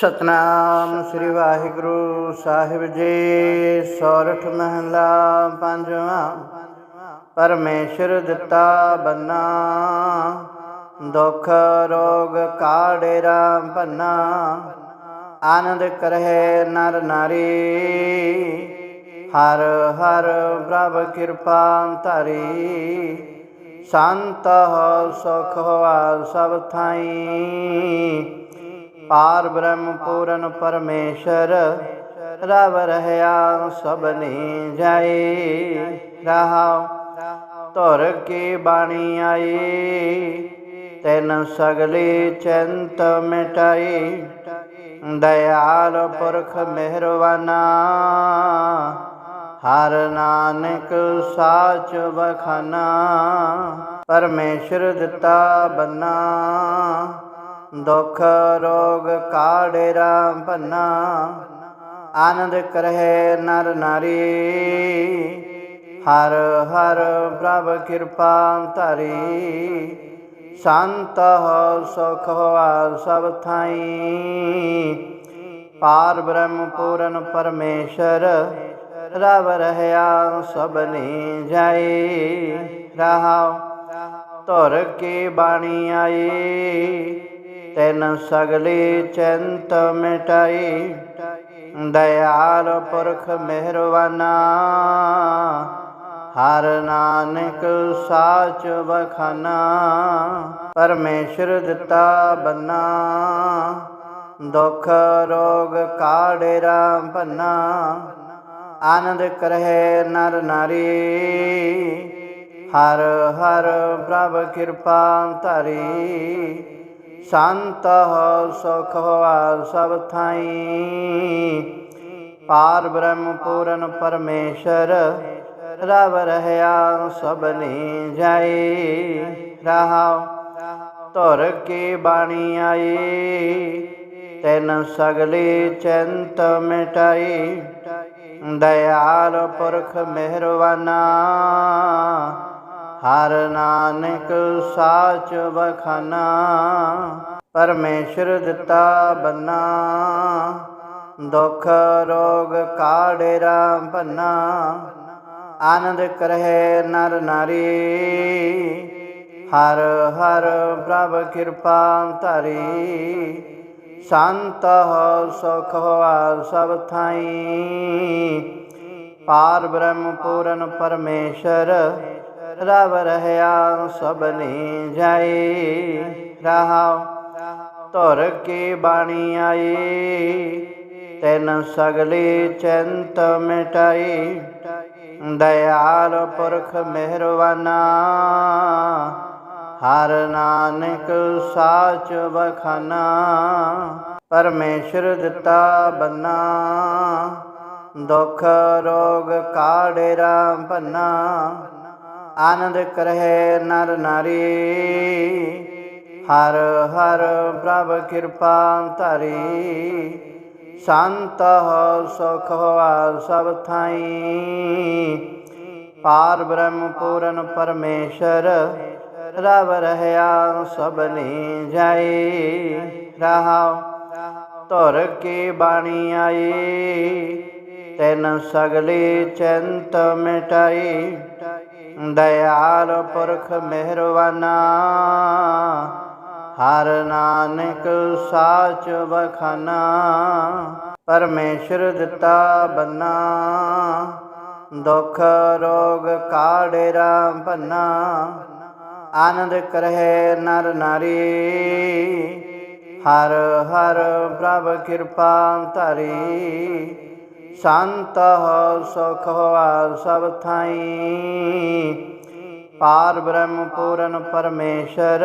ਸਤਨਾਮ ਸ੍ਰੀ ਵਾਹਿਗੁਰੂ ਸਾਹਿਬ ਜੀ। ਸੌਰਠ ਮਹਲਾ ਪੰਜਵਾਂ। ਪਰਮੇਸ਼ਰ ਦਿੱਤਾ ਬੰਨਾ। ਦੁਖ ਰੋਗ ਕਾੜੇਰਾ ਭੰਨਾ ਆਨੰਦ ਕਰਹਿ ਨਰ ਨਾਰੀ। ਹਰ ਹਰ ਪ੍ਰਭ ਕਿਰਪਾ ਧਾਰੀ। ਸੰਤ ਸੁਖ ਹੋਆ ਸਭ ਥਾਈ। ਪਾਰ ਬ੍ਰਹਮ ਪੂਰਨ ਪਰਮੇਸ਼ਰ, ਰਵ ਰਹਿਆ ਸਭਨੀ ਜਾਈ ਰਹਾਉ ਧੁਰ ਕੀ ਬਾਣੀ ਆਈ, ਤੈਨ ਸਗਲੀ ਚਿੰਤ ਮਿਟਾਈ। ਦਇਆਲ ਪੁਰਖ ਮਿਹਰਵਾਨਾ, ਹਰ ਨਾਨਕ ਸਾਚ ਬਖਾਨਾ ਪਰਮੇਸ਼ਰ ਦਿੱਤਾ ਬੰਨਾ। ਦੁਖ ਰੋਗ ਕਾੜੇਰਾ ਭੰਨਾ। ਆਨੰਦ ਕਰਹਿ ਨਰ ਨਾਰੀ। ਹਰ ਹਰ ਪ੍ਰਭ ਕਿਰਪਾ ਧਾਰੀ। ਸੰਤ ਸੁਖ ਹੋਆ ਸਭ ਥਾਈ। ਪਾਰ ਬ੍ਰਹਮ ਪੂਰਨ ਪਰਮੇਸ਼ਰ, ਰਵ ਰਹਿਆ ਸਭਨੀ ਜਾਈ। ਰਹਾਉ ਧੁਰ ਕੀ ਬਾਣੀ ਆਈ। ਤੈਨ ਸਗਲੀ ਚਿੰਤ ਮਿਟਾਈ। ਦਇਆਲ ਪੁਰਖ ਮਿਹਰਵਾਨਾ, ਹਰ ਨਾਨਕ ਸਾਚ ਵਖਾਨਾ। ਪਰਮੇਸ਼ਰ ਦਿੱਤਾ ਬੰਨਾ, ਦੁਖ ਰੋਗ ਕਾੜੇਰਾ ਭੰਨਾ। ਆਨੰਦ ਕਰਹਿ ਨਰ ਨਾਰੀ, ਹਰ ਹਰ ਪ੍ਰਭ ਕਿਰਪਾ ਧਾਰੀ। ਸੰਤ ਸੁਖ ਹੋਆ ਸਭ ਥਾਈ ਪਾਰ ਬ੍ਰਹਮ ਪੂਰਨ ਪਰਮੇਸ਼ਰ ਰਵ ਰਹਿਆ ਸਭਨੀ ਜਾਈ ਰਹਾਉ ਧੁਰ ਕੀ ਬਾਣੀ ਆਈ ਤੈਨ ਸਗਲੀ ਚਿੰਤ ਮਿਟਾਈ ਦਇਆਲ ਪੁਰਖ ਮਿਹਰਵਾਨਾ ਹਰ ਨਾਨਕ ਸਾਚ ਬਖਾਨਾ, ਪਰਮੇਸ਼ਰ ਦਿੱਤਾ ਬੰਨਾ। ਦੁਖ ਰੋਗ ਕਾੜੇਰਾ ਭੰਨਾ, ਆਨੰਦ ਕਰਹਿ ਨਰ ਨਾਰੀ। ਹਰ ਹਰ ਪ੍ਰਭ ਕਿਰਪਾ ਧਰੀ, ਸੰਤ ਹੋ ਸੁਖ ਹੋਆ ਸਭ ਥਾਈ। ਪਾਰ ਬ੍ਰਹਮ ਪੂਰਨ ਪਰਮੇਸ਼ਰ ਰਵ ਰਹਿਆ ਸਭਨੀ ਜਾਈ ਰਹਾਉ ਧੁਰ ਕੀ ਬਾਣੀ ਆਈ ਤੈਨ ਸਗਲੀ ਚਿੰਤ ਮਿਟਾਈ ਦਇਆਲ ਪੁਰਖ ਮਿਹਰਵਾਨਾ, ਹਰ ਨਾਨਕ ਸਾਚ ਵਖਾਨਾ, ਪਰਮੇਸ਼ਰ ਦਿੱਤਾ ਬੰਨਾ, ਦੁਖ ਰੋਗ ਕਾੜੇਰਾ ਭੰਨਾ ਆਨੰਦ ਕਰਹਿ ਨਰ ਨਾਰੀ। ਹਰ ਹਰ ਪ੍ਰਭ ਕਿਰਪਾ ਧਾਰੀ। ਸੰਤ ਸੁਖ ਹੋਆ ਸਭ ਥਾਈ। ਪਾਰ ਬ੍ਰਹਮ ਪੂਰਨ ਪਰਮੇਸ਼ਰ, ਰਵ ਰਹਿਆ ਸਭਨੀ ਜਾਈ। ਰਹਾਉ ਧੁਰ ਕੀ ਬਾਣੀ ਆਈ, ਤੈਨ ਸਗਲੀ ਚਿੰਤ ਮਿਟਾਈ। ਦਇਆਲ ਪੁਰਖ ਮਿਹਰਵਾਨਾ ਹਰ ਨਾਨਕ ਸਾਚ ਬਖਾਨਾ ਪਰਮੇਸ਼ਰ ਦਿੱਤਾ ਬੰਨਾ, ਦੁਖ ਰੋਗ ਕਾੜੇਰਾ ਭੰਨਾ, ਆਨੰਦ ਕਰਹਿ ਨਰ ਨਾਰੀ, ਹਰ ਹਰ ਪ੍ਰਭ ਕਿਰਪਾ ਧਾਰੀ ਸੰਤ ਸੁਖ ਸਭ ਥਾਈ। ਪਾਰ ਬ੍ਰਹਮ ਪੂਰਨ ਪਰਮੇਸ਼ਰ,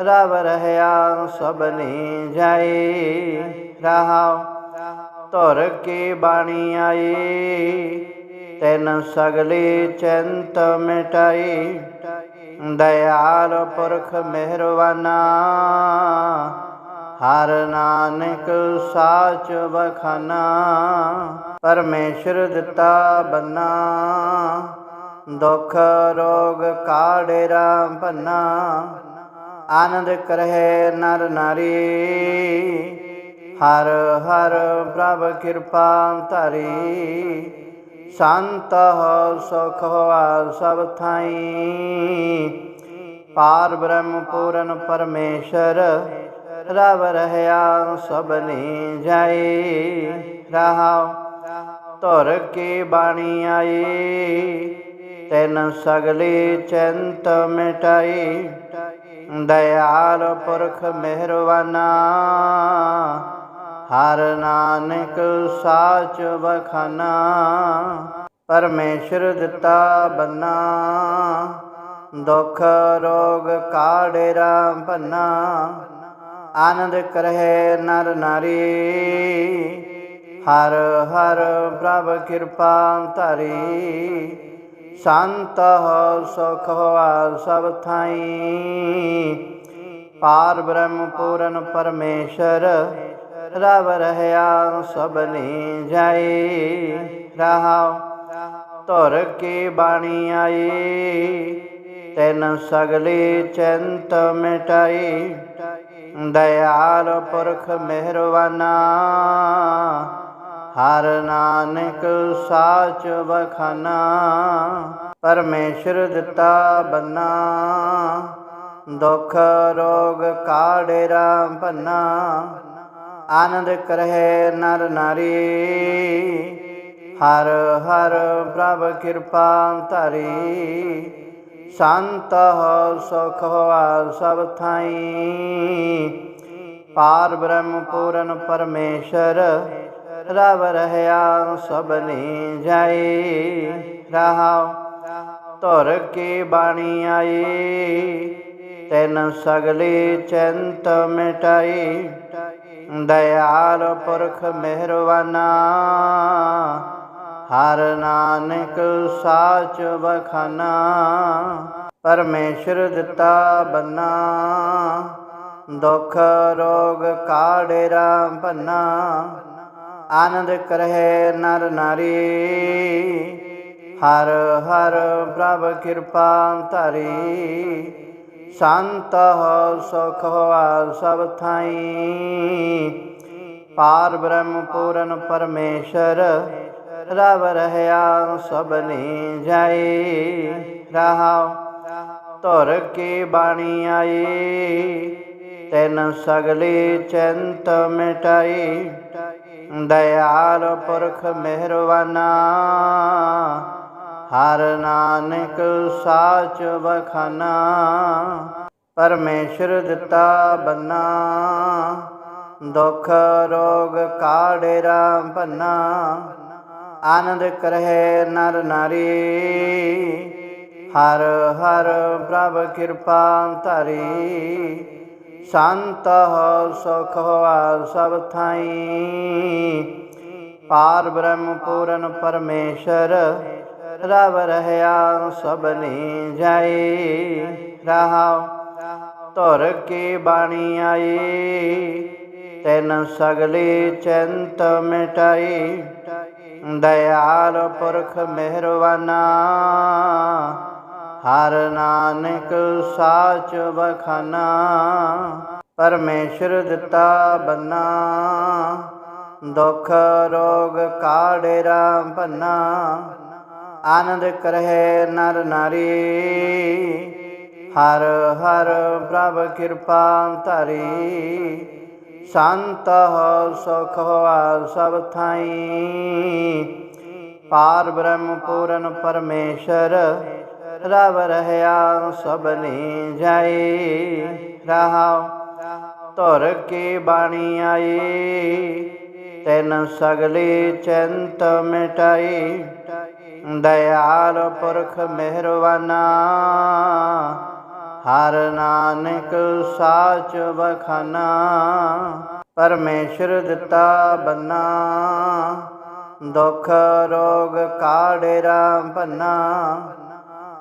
ਰਵ ਰਹਿਆ ਸਭਨੀ ਜਾਈ। ਰਹਾਉ ਧੁਰ ਕੀ ਬਾਣੀ ਆਈ, ਤੈਨ ਸਗਲੀ ਚਿੰਤ ਮਿਟਾਈ। ਦਇਆਲ ਪੁਰਖ ਮਿਹਰਵਾਨਾ ਹਰ ਨਾਨਕ ਸਾਚ ਬਖਾਨਾ, ਪਰਮੇਸ਼ਰ ਦਿੱਤਾ ਬੰਨਾ। ਦੁਖ ਰੋਗ ਕਾੜੇਰਾ ਭੰਨਾ, ਆਨੰਦ ਕਰਹਿ ਨਰ ਨਾਰੀ। ਹਰ ਹਰ ਪ੍ਰਭ ਕਿਰਪਾ ਧਰੀ, ਸੰਤ ਸੁਖ ਹੋਆ ਸਭ ਥਾਈ। ਪਾਰ ਬ੍ਰਹਮ ਪੂਰਨ ਪਰਮੇਸ਼ਰ ਰਵ ਰਹਿਆ ਸਭਨੀ ਜਾਈ ਰਹਾਉ ਧੁਰ ਕੀ ਬਾਣੀ ਆਈ ਤੈਨ ਸਗਲੀ ਚਿੰਤ ਮਿਟਾਈ ਦਇਆਲ ਪੁਰਖ ਮਿਹਰਵਾਨਾ, ਹਰ ਨਾਨਕ ਸਾਚ ਵਖਾਨਾ, ਪਰਮੇਸ਼ਰ ਦਿੱਤਾ ਬੰਨਾ, ਦੁਖ ਰੋਗ ਕਾੜੇ ਰਾਮ ਭੰਨਾ ਆਨੰਦ ਕਰਹਿ ਨਰ ਨਾਰੀ। ਹਰ ਹਰ ਪ੍ਰਭ ਕਿਰਪਾ ਧਰੀ। ਸੰਤ ਸੁਖ ਹੋਆ ਸਭ ਥਾਈ। ਪਾਰ ਬ੍ਰਹਮ ਪੂਰਨ ਪਰਮੇਸ਼ਰ, ਰਵ ਰਹਿਆ ਸਭਨੀ ਜਾਈ। ਰਹਾਉ ਧੁਰ ਕੀ ਬਾਣੀ ਆਈ, ਤੈਨ ਸਗਲੀ ਚਿੰਤ ਮਿਟਾਈ। ਦਇਆਲ ਪੁਰਖ ਮਿਹਰਵਾਨਾ ਹਰ ਨਾਨਕ ਸਾਚ ਬਖਾਨਾ, ਪਰਮੇਸ਼ਰ ਦਿੱਤਾ ਬੰਨਾ, ਦੁਖ ਰੋਗ ਕਾੜੇ ਰਾਮ ਭੰਨਾ, ਆਨੰਦ ਕਰਹਿ ਨਰ ਨਾਰੀ, ਹਰ ਹਰ ਪ੍ਰਭ ਕਿਰਪਾ ਧਰੀ ਸੰਤ ਸੁਖ ਸਭ ਥਾਈ। ਪਾਰ ਬ੍ਰਹਮ ਪੂਰਨ ਪਰਮੇਸ਼ਰ, ਰਵ ਰਹਿਆ ਸਭਨੀ ਜਾਈ ਰਹਾਉ ਧੁਰ ਕੀ ਬਾਣੀ ਆਈ ਤੈਨ ਸਗਲੀ ਚਿੰਤ ਮਿਟਾਈ ਦਇਆਲ ਪੁਰਖ ਮਿਹਰਵਾਨਾ ਹਰ ਨਾਨਕ ਸਾਚ ਬਖਾਨਾ, ਪਰਮੇਸ਼ਰ ਦਿੱਤਾ ਬੰਨਾ। ਦੁਖ ਰੋਗ ਕਾੜੇ ਰਾਮ ਭੰਨਾ, ਆਨੰਦ ਕਰਹਿ ਨਰ ਨਾਰੀ। ਹਰ ਹਰ ਪ੍ਰਭ ਕਿਰਪਾ ਧਰੀ, ਸੰਤ ਸੁਖ ਹੋਆ ਸਭ ਥਾਈ। ਪਾਰ ਬ੍ਰਹਮ ਪੂਰਨ ਪਰਮੇਸ਼ਰ ਰਵ ਰਹਿਆ ਸਭਨੀ ਜਾਈ ਰਹਾਉ ਧੁਰ ਕੀ ਬਾਣੀ ਆਈ ਤੈਨ ਸਗਲੀ ਚਿੰਤ ਮਿਟਾਈ ਦਇਆਲ ਪੁਰਖ ਮਿਹਰਵਾਨਾ। ਹਰ ਨਾਨਕ ਸਾਚ ਵਖਾਨਾ। ਪਰਮੇਸ਼ਰ ਦਿੱਤਾ ਬੰਨਾ। ਦੁਖ ਰੋਗ ਕਾੜੇ ਰਾਮ ਭੰਨਾ। ਆਨੰਦ ਕਰਹਿ ਨਰ ਨਾਰੀ। ਹਰ ਹਰ ਪ੍ਰਭ ਕਿਰਪਾ ਧਰੀ। ਸੰਤ ਸੁਖ ਹੋਆ ਸਭ ਥਾਈ। ਪਾਰ ਬ੍ਰਹਮ ਪੂਰਨ ਪਰਮੇਸ਼ਰ, ਰਵ ਰਹਿਆ ਸਭਨੀ ਜਾਈ। ਰਹਾਉ ਧੁਰ ਕੀ ਬਾਣੀ ਆਈ। ਤੈਨ ਸਗਲੀ ਚਿੰਤ ਮਿਟਾਈ। ਦਇਆਲ ਪੁਰਖ ਮਿਹਰਵਾਨਾ ਹਰ ਨਾਨਕ ਸਾਚ ਬਖਾਨਾ ਪਰਮੇਸ਼ਰ ਦਿੱਤਾ ਬੰਨਾ, ਦੁਖ ਰੋਗ ਕਾੜੇ ਰਾਮ ਭੰਨਾ, ਆਨੰਦ ਕਰਹਿ ਨਰ ਨਾਰੀ, ਹਰ ਹਰ ਪ੍ਰਭ ਕਿਰਪਾ ਧਰੀ ਸੰਤ ਸੁਖ ਹੋਆ ਸਭ ਥਾਈ। ਪਾਰ ਬ੍ਰਹਮ ਪੂਰਨ ਪਰਮੇਸ਼ਰ, ਰਵ ਰਹਿਆ ਸਭਨੀ ਜਾਈ। ਰਹਾਉ ਧੁਰ ਕੀ ਬਾਣੀ ਆਈ, ਤੈਨ ਸਗਲੀ ਚਿੰਤ ਮਿਟਾਈ। ਦਇਆਲ ਪੁਰਖ ਮਿਹਰਵਾਨਾ। ਹਰ ਨਾਨਕ ਸਾਚ ਬਖਾਨਾ ਪਰਮੇਸ਼ਰ ਦਿੱਤਾ ਬੰਨਾ। ਦੁਖ ਰੋਗ ਕਾੜੇ ਰਾਮ ਭੰਨਾ,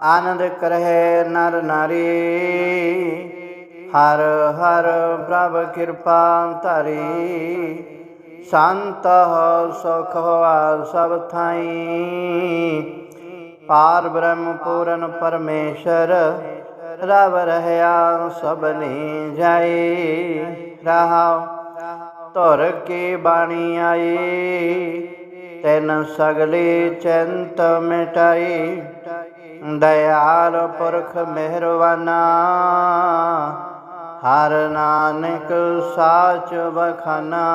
ਆਨੰਦ ਕਰਹਿ ਨਰ ਨਾਰੀ। ਹਰ ਹਰ ਪ੍ਰਭ ਕਿਰਪਾ ਧਰੀ, ਸੰਤ ਸੁਖ ਹੋਆ ਸਭ ਥਾਈ। ਪਾਰ ਬ੍ਰਹਮ ਪੂਰਨ ਪਰਮੇਸ਼ਰ ਰਵ ਰਹਿਆ ਸਭਨੀ ਜਾਈ ਰਹਾਉ ਧੁਰ ਕੇ ਬਾਣੀ ਆਈ ਤੈਨ ਸਗਲੇ ਚੰਤ ਮਿਟਾਈ ਦਇਆਲ ਪੁਰਖ ਮਿਹਰਵਾਨਾ, ਹਰ ਨਾਨਕ ਸਾਚ ਬਖਾਨਾ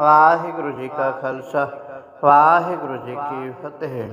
ਵਾਹਿਗੁਰੂ ਜੀ ਕਾ ਖਾਲਸਾ, ਵਾਹਿਗੁਰੂ ਜੀ ਕੀ ਫਤਿਹ।